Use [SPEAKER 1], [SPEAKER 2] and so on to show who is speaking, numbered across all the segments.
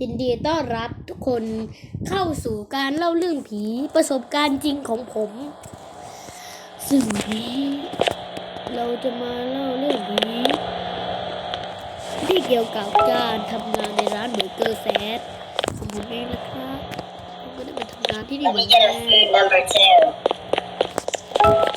[SPEAKER 1] ยินดีต้อนรับทุกคนเข้าสู่การเล่าเรื่องผีประสบการณ์จริงของผม ซึ่งวันนี้เราจะมาเล่าเรื่องผีที่เกี่ยวกับการทำงานในร้านเบอร์เกอร์แซดของผมเองนะครับผมก็ได้มาทำงานที่นี่
[SPEAKER 2] Let
[SPEAKER 1] เหมื
[SPEAKER 2] me
[SPEAKER 1] อนกั
[SPEAKER 2] get
[SPEAKER 1] น
[SPEAKER 2] us food number two.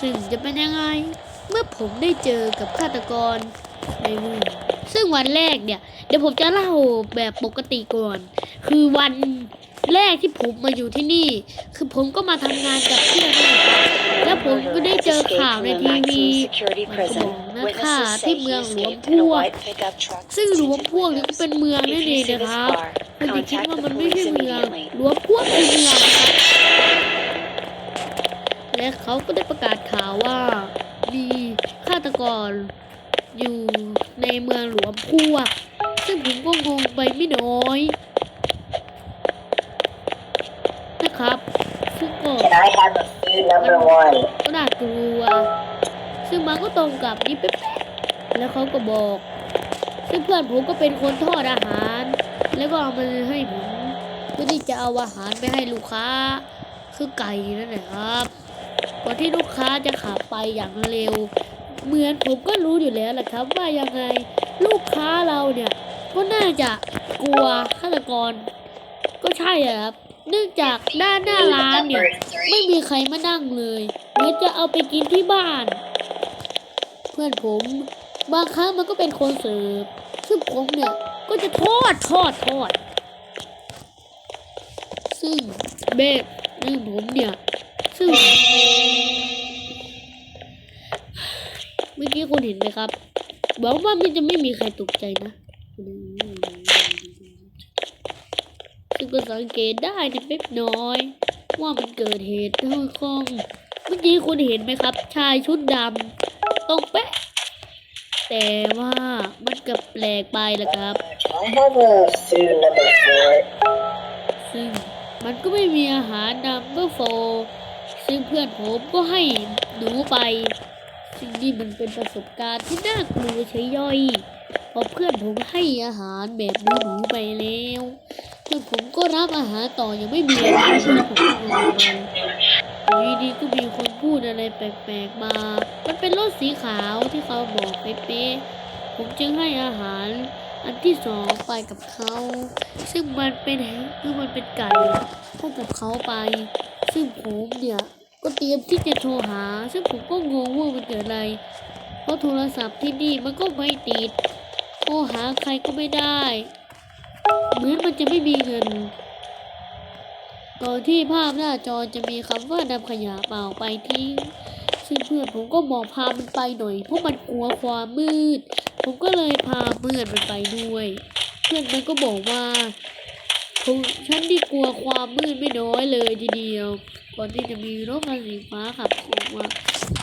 [SPEAKER 1] ซึ่งจะเป็นยังไง เมื่อผมได้เจอกับฆาตกรในเมือง ซึ่งวันแรกเนี่ย เดี๋ยวผมจะเล่าแบบปกติก่อน คือวันแรกที่ผมมาอยู่ที่นี่ คือผมก็มาทำงานกับเพื่อนนี่แหละครับแล้วผมก็ได้เจอข่าวในทีวี
[SPEAKER 3] security
[SPEAKER 1] มันนะคะที่เมืองหลวงพวก ซึ่งหลวงพวกนี่ก็เป็นเมืองนั่นเองนะครับคุณจะคิดว่ามันไม่ใช่เมืองหลวงพวกคือเมืองครับและเขาก็ได้ประกาศข่าวว่ามีฆาตกร อยู่ในเมืองหลวงพวก ซึ่งผมก็งงไปไม่น้อยนะครับซึ่งก็
[SPEAKER 2] Can I have a food number one?
[SPEAKER 1] ก็น่ากลัว ซึ่งมันก็ตรงกับนี่เป๊ะๆแล้วเขาก็บอก ซึ่งเพื่อนผมก็เป็นคนทอดอาหาร แล้วก็เอามาให้ผมเพื่อที่จะเอาอาหารไปให้ลูกค้า คือไก่นั่นแหละครับก่อนที่ลูกค้าจะขับไปอย่างเร็ว เหมือนผมก็รู้อยู่แล้วแหละครับว่ายังไงลูกค้าเราเนี่ย ก็น่าจะกลัวฆาตกร ก็ใช่อะครับ เนื่องจากด้านหน้าร้านเนี่ย ไม่มีใครมานั่งเลยแล้จะเอาไปกินที่บ้าน เพื่อนผมบางครั้งมันก็เป็นคนเสิร์ฟซึ่งผมเนี่ยก็จะทอดทอดทอด ซึ่งเบกซึ่งผมเนี่ยซึ่ง มื่อกี้คุณเห็นไหมครับบอกว่ามันจะไม่มีใครตกใจนะซึ่งก็สังเกตได้ในเล็กน้อย ว่ามันเกิดเหตุที่ห้องเมื่อกี้คุณเห็นไหมครับ ชายชุดดำตรงเป๊ะ แต่ว่ามันกับแปลกไปละครับ ซึ่งมันก็ไม่มีอาหารนัมเบอร์โฟซึ่งเพื่อนผมก็ให้หนูไป ซึ่งนี่มันเป็นประสบการณ์ที่น่ากลัวใช้ย่อยเพราะเพื่อนผมให้อาหารแบบหนูหนูๆไปแล้วเพื่อนผมก็รับอาหารต่อยังไม่มีอะไรเพื่อนผมก็งงไปอยู่ดีก็มีคนพูดอะไรแปลกๆมา มันเป็นรถสีขาวที่เขาบอกเป๊ะๆผมจึงให้อาหารอันที่สองไปกับเขา ซึ่งมันเป็นคือมันเป็นไก่ให้กับเขาไป ซึ่งผมเนี่ย ก็เตรียมที่จะโทรหาซึ่งผมก็งงว่ามันเกิดอะไร เพราะโทรศัพท์ที่นี่มันก็ไม่ติดโทรหาใครก็ไม่ได้ เหมือนมันจะไม่มีเงินก่อนที่ภาพหน้าจอจะมีคำว่านำขยะเปล่าไปทิ้งซึ่งเพื่อนผมก็บอกพามันไปหน่อยเพราะมันกลัวความมืด ผมก็เลยพาเพื่อนมันไปด้วย เพื่อนมันก็บอกว่า ผมฉันที่กลัวความมืดไม่น้อยเลยทีเดียว ก่อนที่จะมีรถคันสีฟ้าขับออกมา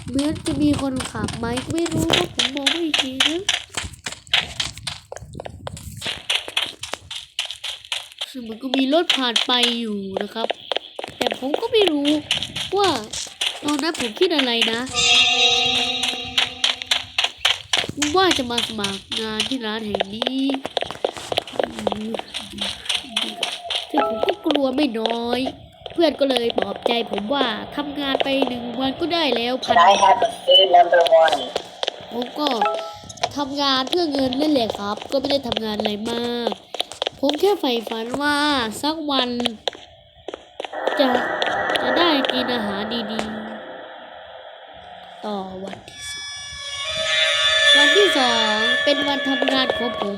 [SPEAKER 1] เหมือนจะมีคนขับไหมไม่รู้เพราะผมมองไม่เห็นซึ่งมันก็มีรถผ่านไปอยู่นะครับ แต่ผมก็ไม่รู้ว่าตอนนั้นผมคิดอะไรนะว่าจะมาสมัครงานที่ร้านแห่งนี้ ซึ่งผมก็กลัวไม่น้อย เพื่อนก็เลยปลอบใจผมว่าทำงานไปหนึ่งวันก็ได้แล้วพัน
[SPEAKER 2] Can I have a food number one?
[SPEAKER 1] ผมก็ทำงานเพื่อเงินนั่นแหละครับ ก็ไม่ได้ทำงานอะไรมาก ผมแค่ใฝ่ฝันว่าสักวัน จะจะได้กินอาหารดีๆ ต่อวันที่สองวันที่สองเป็นวันทำงานของผม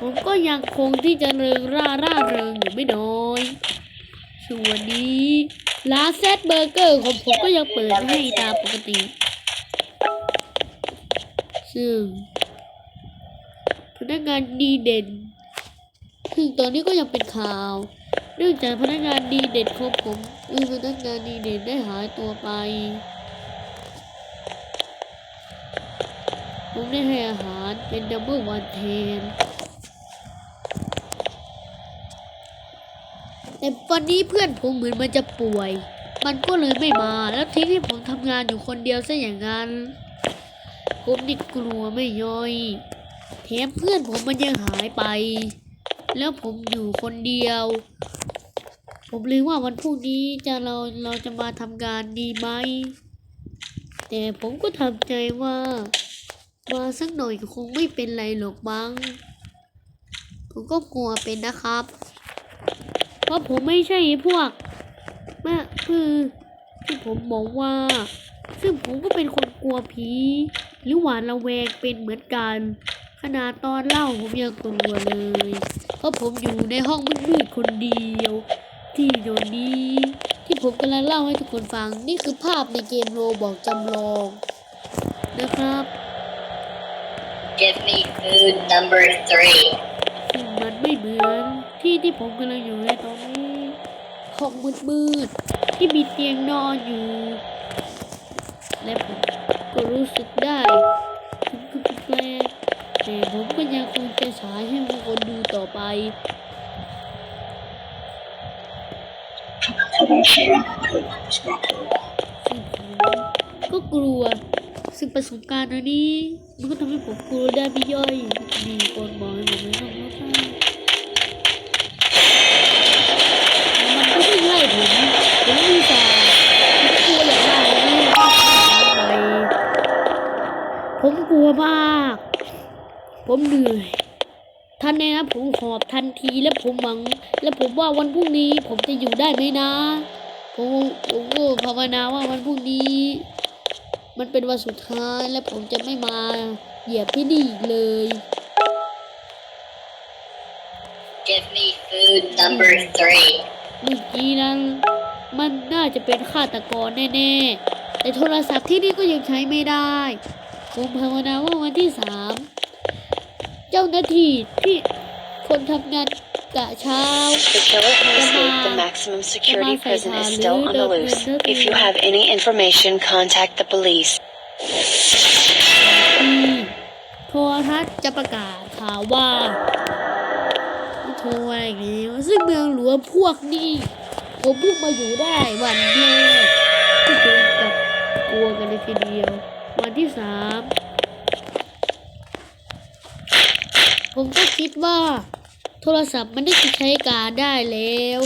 [SPEAKER 1] ผมก็ยังคงที่จะเริงร่าร่าเริงอยู่ไม่น้อยส่วนนี้ร้านแซดเบอร์เกอร์ของผมก็ยังเปิดให้ตามปกติ ซึ่งพนักงานดีเด่น ซึ่งตอนนี้ก็ยังเป็นข่าว เนื่องจากพนักงานดีเด่นของผมคือพนักงานดีเด่นได้หายตัวไป ผมได้ให้อาหารเป็นดับเบิลวันเทน แต่วันนี้เพื่อนผมเหมือนมันจะป่วย มันก็เลยไม่มา แล้วทิ้งให้ผมทำงานอยู่คนเดียวซะอย่างนั้น ผมนี่กลัวไม่ย่อย แถมเพื่อนผมมันยังหายไป แล้วผมอยู่คนเดียว ผมเลยว่าวันพรุ่งนี้จะเราเราจะมาทำงานดีไหม แต่ผมก็ทำใจว่า มาสักหน่อยคงไม่เป็นไรหรอกมั้งผมก็กลัวเป็นนะครับ เพราะผมไม่ใช่พวกแม่คือที่ผมบอกว่า ซึ่งผมก็เป็นคนกลัวผี หรือหวาดระแวงเป็นเหมือนกัน ขนาดตอนเล่าผมยังกลัวเลย เพราะผมอยู่ในห้องมืดๆคนเดียว ที่เดี๋ยวนี้ ที่ผมกำลังเล่าให้ทุกคนฟัง นี่คือภาพในเกมโรบอกจำลองนะครับ
[SPEAKER 2] Give me food number three.
[SPEAKER 1] ซึ่งมันไม่เหมือน ที่ที่ผมกำลังอยู่ในตอนนี้ห้องมืดๆที่มีเตียงนอนอยู่ และผมก็รู้สึกได้ถึงคือแปลกแต่ผมก็ยังคงจะฉายให้ทุกคนดูต่อไปซึ่งผมก็กลัวซึ่งประสบการณ์อันนี้ มันก็ทำให้ผมกลัวได้ไม่ย่อยมีคนบอกให้ผมไม่ต้องรถไฟมันก็ไม่ไล่ ผมผมมีแต่ผมกลัวอย่างมากเลยผมกลัวมาก ผมเหนื่อยท่านแนะนะผมหอบทันทีและผมหวัง และผมว่าวันพรุ่งนี้ผมจะอยู่ได้ไหมนะผมผมก็ภาวนาว่าวันพรุ่งนี้ มันเป็นวันสุดท้ายและผมจะไม่มาเหยียบที่นี่อีกเลย
[SPEAKER 2] Give me food number three.
[SPEAKER 1] เมื่อกี้นั้นมันน่าจะเป็นฆาตกรแน่ๆ แต่โทรศัพท์ที่นี่ก็ยังใช้ไม่ได้ ผมภาวนาว่าวันที่สามเจ้าหน้าที่ที่คนทำงานกะเช้า
[SPEAKER 3] The killer who escaped the maximum security prison is still on the loose. If you have any information, contact the police.
[SPEAKER 1] ที่โทรทัศน์จะประกาศข่าวว่า โทรอะไรอย่างนี้ซึ่งเมืองหลวงพวกนี้ผมเพิ่งมาอยู่ได้วันแรกที่ถึงกับกลัวกันเลยทีเดียว วันที่สามผมก็คิดว่า โทรศัพท์มันได้ใช้การได้แล้ว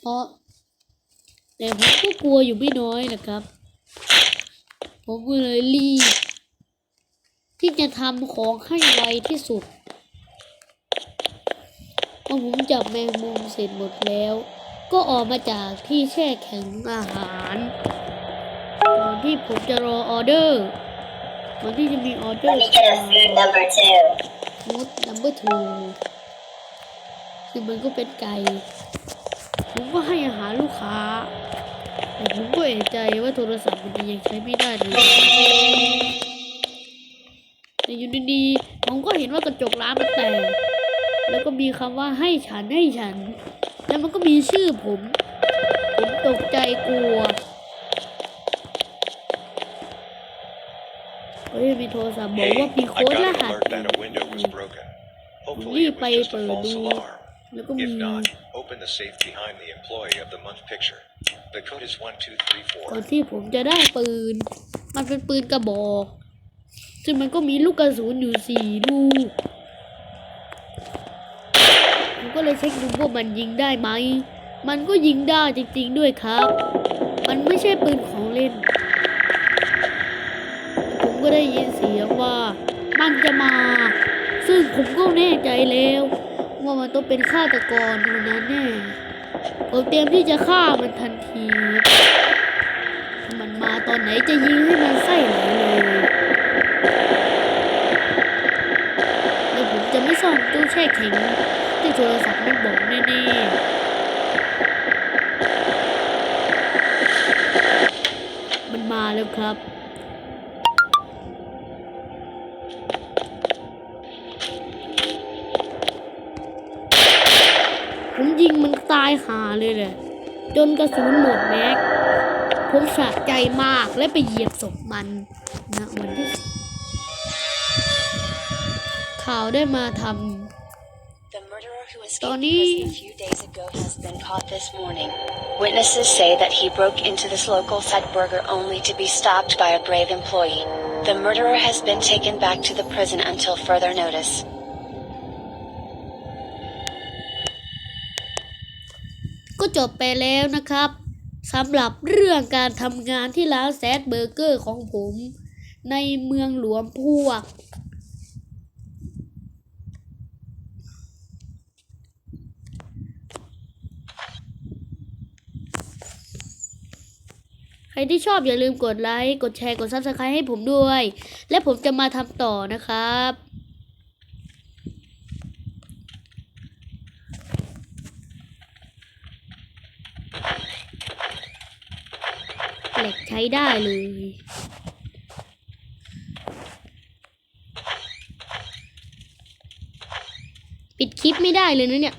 [SPEAKER 1] เพราะ แต่ผมก็กลัวอยู่ไม่น้อยนะครับ ผมก็เลยรีบที่จะทำของให้ไวที่สุด พอผมจับแมงมุมเสร็จหมดแล้ว ก็ออกมาจากที่แช่แข็งอาหารก่อนที่ผมจะรอออเดอร์ก่อนที่จะมีออเดอ
[SPEAKER 2] Let
[SPEAKER 1] ร์
[SPEAKER 2] me get a food number two.
[SPEAKER 1] ฟูดนัมเบอร์ทูคือมันก็เป็นไก่ผมก็ให้อาหารลูกค้าแต่ผมก็เอะใจว่าโทรศัพท์มันยังใช้ไม่ได้เลยแต่อยู่ดีๆผมก็เห็นว่ากระจกร้านมันแตก แล้วก็มีคำว่าให้ฉันให้ฉัน แล้วมันก็มีชื่อผม ผมตกใจกลัวเฮ้ยมีโทรศัพท์บอก
[SPEAKER 4] Hey,
[SPEAKER 1] ว่ามี
[SPEAKER 4] I
[SPEAKER 1] โค้ด
[SPEAKER 4] got
[SPEAKER 1] ร
[SPEAKER 4] an
[SPEAKER 1] หัส
[SPEAKER 4] alert that a window was broken. Hopefully
[SPEAKER 1] Read
[SPEAKER 4] it was
[SPEAKER 1] by
[SPEAKER 4] just a
[SPEAKER 1] Purdue.
[SPEAKER 4] false alarm.
[SPEAKER 1] แล้วก็มี
[SPEAKER 4] If not, open the safe behind the employee of the month picture. The code is
[SPEAKER 1] ก่อน
[SPEAKER 4] 1234.
[SPEAKER 1] ที่ผมจะได้ปืน มันเป็นปืนกระบอก ซึ่งมันก็มีลูกกระสุนอยู่สี่ลูกผม ก็เลยเช็คดูว่ามันยิงได้ไหม มันก็ยิงได้จริง ๆ ด้วยครับ มันไม่ใช่ปืนของเล่น ผมก็ได้ยินเสียงว่า มันจะมา ซึ่งผมก็แน่ใจแล้ว ว่ามันต้องเป็นฆาตกรคนนั้นแน่ ผมเตรียมที่จะฆ่ามันทันที มันมาตอนไหนจะยิงให้มันไส้ไหลเลยแล้วผมจะไม่ซ่อนตู้แช่แข็ง ที่โทรศัพท์ไมันบอกแน่ๆ มันมาแล้วครับ ผมยิงมันตายหาเลยแหละ จนกระสุนหมดแม็ก ผมสะใจมากและไปเหยียบศพมันนะวันที่ข่าวได้มาท
[SPEAKER 3] The ตอนนี้ Witnesses say that he broke into this local side burger only to be stopped by a brave employee. The murderer has been taken back to the prison until further notice.
[SPEAKER 1] ก็จบไปแล้วนะครับสำหรับเรื่องการทำงานที่ร้านแซดเบอร์เกอร์ของผม ในเมืองหลวงพวก รที่ชอบอย่าลืมกดไลค์ กดแชร์ กด Subscribe ให้ผมด้วย และผมจะมาทำต่อนะครับเหล็กใช้ได้เลยปิดคลิปไม่ได้เลยนะเนี่ย